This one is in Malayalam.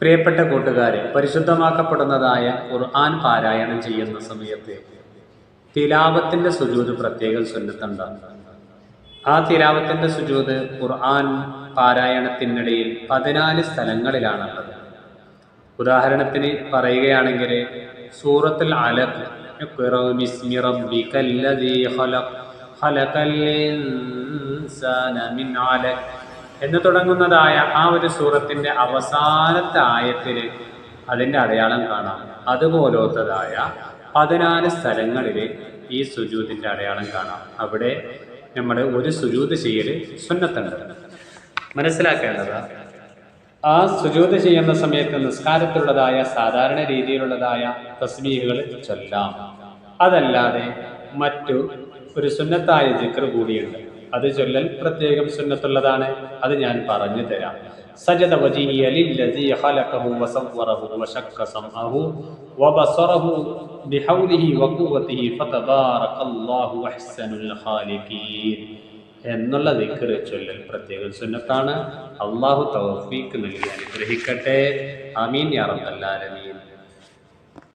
പ്രിയപ്പെട്ട കൂട്ടുകാരെ പരിശുദ്ധമാക്കപ്പെടുന്നതായ ഖുർആൻ പാരായണം ചെയ്യുന്ന സമയത്ത് തിലാവത്തിന്റെ സുജൂത് പ്രത്യേകം സുന്നത്തുണ്ടാകും ആ തിലാവത്തിന്റെ സുജൂത് ഖുർആൻ പാരായണത്തിനിടയിൽ പതിനാല് സ്ഥലങ്ങളിലാണുള്ളത്. ഉദാഹരണത്തിന് പറയുകയാണെങ്കിൽ സൂറത്തുൽ അലഖ് ഖലഖൽ ഇൻസാന മിൻ അലഖ് എന്ന് തുടങ്ങുന്നതായ ആ ഒരു സൂറത്തിന്റെ അവസാനത്തെ ആയത്തിൽ അതിന്റെ അടയാളം കാണാം. അതുപോലത്തതായ പതിനാല് സ്ഥലങ്ങളിൽ ഈ സുജൂതിന്റെ അടയാളം കാണാം. അവിടെ നമ്മൾ ഒരു സുജൂത് ചെയ്യൽ സുന്നത്തുണ്ട്. മനസ്സിലാക്കേണ്ടത് ആ സുജൂത് ചെയ്യുന്ന സമയത്ത് നിസ്കാരത്തിലുള്ളതായ സാധാരണ രീതിയിലുള്ളതായ തസ്ബീഹുകൾ ചൊല്ലാം. അതല്ലാതെ മറ്റു ഒരു സുന്നത്തായ ജിക്ർ കൂടിയുണ്ട്. അത് ചൊല്ലൽ പ്രത്യേകം സുന്നത്തുള്ളതാണ്. അത് ഞാൻ പറഞ്ഞു തരാം. സജദ വജീഹിയ ലില്ലദീ ഖലഖഹു വസവ്വറഹു വശക്ക സമഅഹു വബസറഹു ബിഹൗലിഹി വഖുവതിഹി ഫതബാറകല്ലാഹു അഹ്സനുൽ ഖാലിഖീൻ എന്നുള്ള ദിക്ർ ചൊല്ലൽ പ്രത്യേകം സുന്നത്താണ്. അള്ളാഹു തൗഫീഖ് നൽകി അനുഗ്രഹിക്കട്ടെ. ആമീൻ യാ റബ്ബൽ ആലമീൻ.